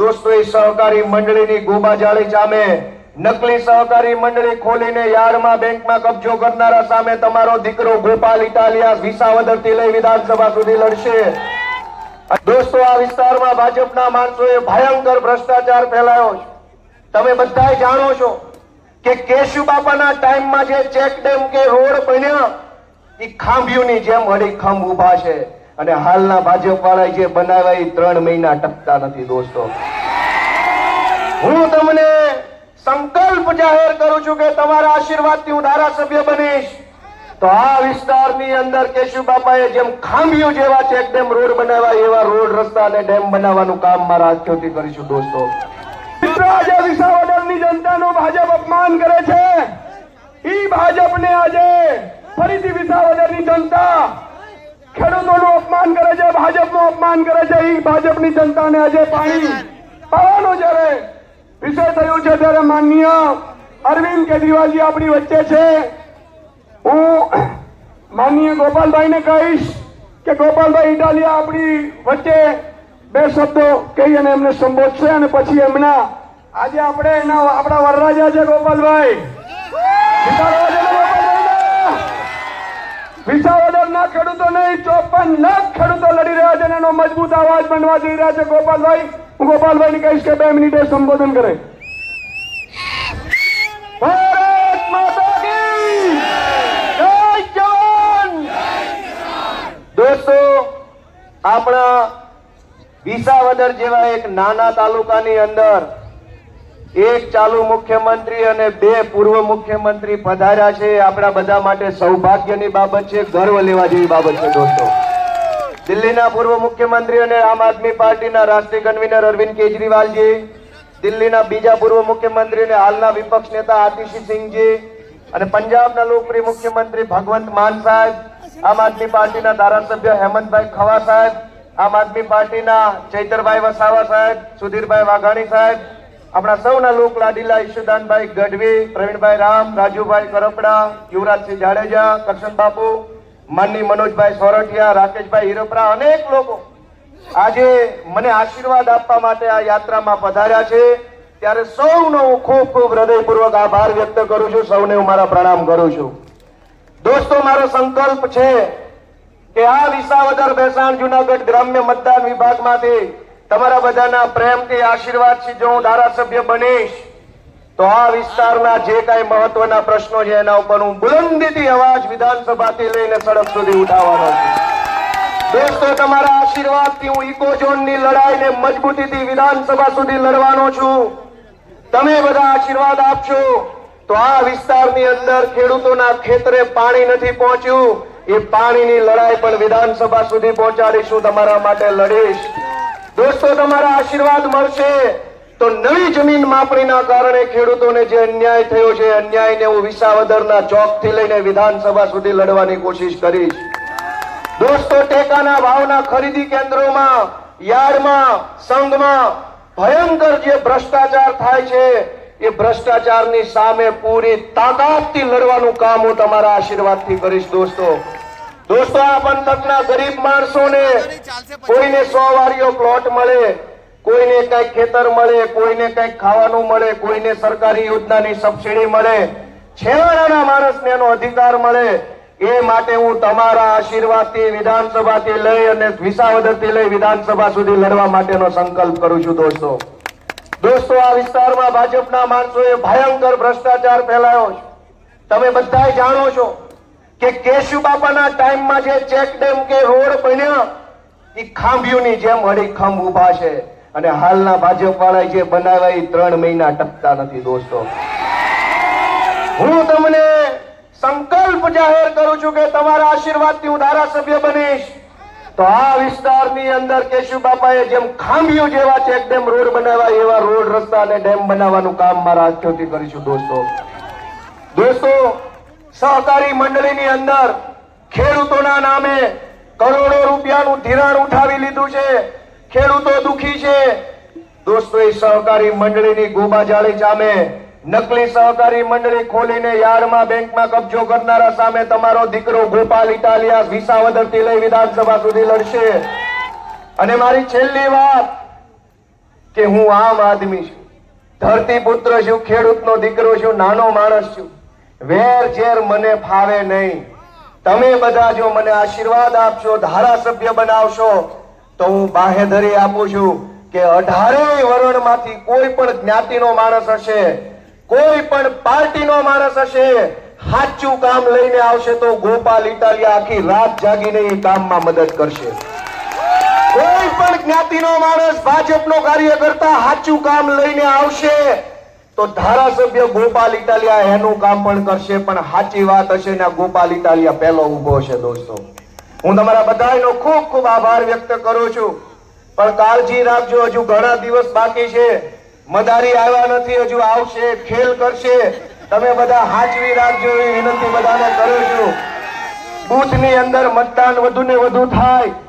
દોસ્તો, એ સહકારી મંડળીની ગોબાજાળી સામે નકલી સહકારી મંડળી ખોલીને યારમાં બેંકમાં કબજો કરનારા સામે તમારો દીકરો ગોપાલ ઇટાલિયા વિસાવદરથી લઈ વિધાનસભા સુધી લડશે. દોસ્તો, આ વિસ્તારમાં ભાજપના માણસોએ ભયંકર ભ્રષ્ટાચાર ફેલાયો છે. તમે બધાય જાણો છો કે કેશુ બાપાના ટાઈમમાં જે ચેક ડેમ કે રોડ બન્યા એ ખાંભીઓની જેમ હળી ખંભ ઊભા છે. અને હાલના ભાજપ વાળા જે બનાવ્યા એ ત્રણ મહિના ટકતા નથી દોસ્તો. હું તમને સંકલ્પ જાહેર કરું છું કે તમારા આશીર્વાદથી હું ધારાસભ્ય બનીશ. તો આ વિસ્તારની અંદર કેશુબાપાએ જેમ ખાંભીઓ જેવા ચેક ડેમ રોડ બનાવ્યા, એવા રોડ, રસ્તા અને ડેમ બનાવવાનું કામ મારા હાથોથી કરીશું દોસ્તો. મિત્રો, આજે વિસાવદરની જનતાનું ભાજપ અપમાન કરે છે. ઈ ભાજપને આજે ફરીથી વિસાવદરની જનતા ખેડૂતોનું અપમાન કરે છે, ભાજપનું અપમાન કરે છે, ઈ ભાજપની જનતાને આજે પાણી પાવાનું જ્યારે વિષય થયું છે ત્યારે માનનીય અરવિંદ કેજરીવાલજી આપણી વચ્ચે છે. હું માનનીય ગોપાલભાઈને કહીશ કે ગોપાલભાઈ ઇટાલિયા આપણી વચ્ચે બે શબ્દો કહી અને એમને સંબોધશે અને પછી એમના આજે આપણે એના આપણા વરરાજા છે ગોપાલભાઈ વિચારવા છે ને ગોપાલભાઈને? વિસાવદરના ખેડૂતો નહીં ચોપન લાખ ખેડૂતો લડી રહ્યા છે એનો મજબૂત અવાજ બનવા જઈ રહ્યા છે. ગોપાલભાઈ, હું ગોપાલભાઈને કહીશ કે બે મિનિટે સંબોધન કરે. દોસ્તો, આપણા વિસાવદર જેવા એક નાના તાલુકાની અંદર એક ચાલુ મુખ્યમંત્રી અને બે પૂર્વ મુખ્યમંત્રી પધાર્યા છે. આપણા બધા માટે સૌભાગ્યની બાબત છે. ગર્વ લેવા જેવી બાબત છે દોસ્તો. દિલ્હીના પૂર્વ મુખ્યમંત્રી અને આમ આદમી પાર્ટીના રાષ્ટ્રીય કન્વીનર અરવિંદ કેજરીવાલજી, દિલ્હીના બીજા પૂર્વ મુખ્યમંત્રી અને હાલના વિપક્ષ નેતા આતિશી સિંહજી અને પંજાબના લોકપ્રિય મુખ્યમંત્રી ભગવંત માન સાહેબ, આમ આદમી પાર્ટીના ધારાસભ્ય હેમંતભાઈ ખવા સાહેબ, આમ આદમી પાર્ટીના ચૈતરભાઈ વસાવા સાહેબ, સુધીરભાઈ વાઘાણી સાહેબ આપણા સૌના લોક લાડીલા ઈશુદાનભાઈ ગઢવી, પ્રવીણભાઈ રામ, રાજુભાઈ કરપડા, યુવરાજસિંહ જાડેજા, કરશન બાપુ, માનની મનોજભાઈ સોરઠિયા, રાકેશભાઈ હિરોપરા, અનેક લોકો આજે મને આશીર્વાદ આપવા માટે આ યાત્રામાં પધાર્યા છે. ત્યારે સૌનો હું ખૂબ ખૂબ હૃદયપૂર્વક આભાર વ્યક્ત કરું છું. સૌને હું મારા પ્રણામ કરું છું. દોસ્તો, મારો સંકલ્પ છે કે આ વિસાવદર બેસાણ જુનાગઢ ગ્રામ્ય મતદાન વિભાગમાંથી તમારા બધાના પ્રેમથી આશીર્વાદથી જો હું ધારાસભ્ય બનીશ, તો આ વિસ્તારના જે કાંઈ મહત્વના પ્રશ્નો છે એના ઉપર હું બુલંદીથી અવાજ વિધાનસભાથી લઈને સડક સુધી ઉઠાવવાનો છું. દોસ્તો, તમારા આશીર્વાદથી હું ઇકો ઝોનની લડાઈને મજબૂતીથી વિધાનસભા સુધી લડવાનો છું. તમે બધા આશીર્વાદ આપશો તો આ વિસ્તારની અંદર ખેડૂતોના ખેતરે પાણી નથી પહોંચ્યું. એ પાણીની લડાઈ પણ વિધાનસભા સુધી પહોંચાડીશું. તમારા માટે લડીશ. દોસ્તો, તમારા આશીર્વાદ મળશે. તો નવી જમીન માપણીના કારણે ખેડૂતોને જે અન્યાય થયો છે અન્યાયને હું વિસાવદરના ચોકથી લઈને વિધાનસભા સુધી લડવાની કોશિશ કરીશ. દોસ્તો, ટેકાના ભાવના ખરીદી કેન્દ્રોમાં, યાર્ડમાં, સંઘમાં ભયંકર જે ભ્રષ્ટાચાર થાય છે, એ ભ્રષ્ટાચારની સામે પૂરી તાકાતથી લડવાનું કામ હું તમારા આશીર્વાદથી કરીશ દોસ્તો. દોસ્તો, આ પંથકના ગરીબ માણસોને કોઈને સો વાળીઓ પ્લોટ મળે, કોઈને કઈ ખેતર મળે, કોઈને કઈ ખાવાનું મળે, કોઈને સરકારી યોજનાની સબસિડી મળે. છેવાડાના માણસને એનો અધિકાર મળે. એ માટે હું તમારા આશીર્વાદથી વિધાનસભાથી લઈ અને વિસાવદરથી લઈ વિધાનસભા સુધી લડવા માટેનો સંકલ્પ કરું છું, દોસ્તો. દોસ્તો, આ વિસ્તારમાં ભાજપના માણસોએ ભયંકર ભ્રષ્ટાચાર ફેલાયો છે. તમે બધાય જાણો છો કે કેશુ બાપાના ટાઈમમાં જે ચેક ડેમ કે રોડ બન્યા એ ખાંભીઓની જેમ અડીખમ ઊભા છે. અને હાલના ભાજપવાળા જે બનાવ્યા એ ત્રણ મહિના ટકતા નથી, દોસ્તો. હું તમને સંકલ્પ જાહેર કરું છું કે તમારા આશીર્વાદથી હું ધારાસભ્ય બનીશ. તો આ વિસ્તારની અંદર કેશુ બાપાએ જેમ ખાંભીઓ જેવા ચેક ડેમ, રોડ બનાવ્યા, એવા રોડ રસ્તા અને ડેમ બનાવવાનું કામ મારા હાથોથી કરીશું, દોસ્તો. દોસ્તો સહકારી મંડળીની અંદર ખેડૂતોના નામે કરોડો રૂપિયાનું ધિરાણ ઉઠાવી લીધું છે. ખેડૂતો દુખી છે. દોસ્તો, એ સહકારી મંડળીની ગોબાજાળી સામે નકલી સહકારી મંડળી ખોલીને યાર્ડમાં, બેંકમાં કબજો કરનારા સામે તમારો દીકરો ગોપાલ ઇટાલિયા વિસાવદરથી લઈ વિધાનસભા સુધી લડશે. અને મારી છેલ્લી વાત કે હું આમ આદમી છું. ધરતી પુત્ર છું, ખેડૂતનો દીકરો છું, નાનો માણસ છું. વેર ઝેર મને ફાવે નહીં. તમે બધા જો મને આશીર્વાદ આપશો, ધારાસભ્ય બનાવશો, તો હું બાહેધરી આપું છું કે અઢારેય વરણમાંથી કોઈ પણ જ્ઞાતિનો માણસ હશે, કોઈ પણ પાર્ટીનો માણસ હશે, સાચું કામ લઈને આવશે તો ગોપાલ ઇટાલિયા આખી રાત જાગીને એ કામમાં મદદ કરશે. કોઈ પણ જ્ઞાતિનો માણસ ભાજપનો કાર્યકર્તા સાચું કામ લઈને આવશે તો ધારાસભ્ય ગોપાલ ઇટાલિયા એનું કામ પણ કરશે, પણ સાચી વાત હશે ને ગોપાલ ઇટાલિયા પહેલો ઊભો છે દોસ્તો. હું તમારા બધાનો ખૂબ ખૂબ આભાર વ્યક્ત કરું છું. પણ કાળજી રાખજો, હજુ ઘણા દિવસ બાકી છે. મદારી આવ્યા નથી, હજુ આવશે, ખેલ કરશે. તમે બધા હાચવી રાખજો એ વિનંતી બધાને કરું છું. બૂથની અંદર મતદાન વધુ ને વધુ થાય.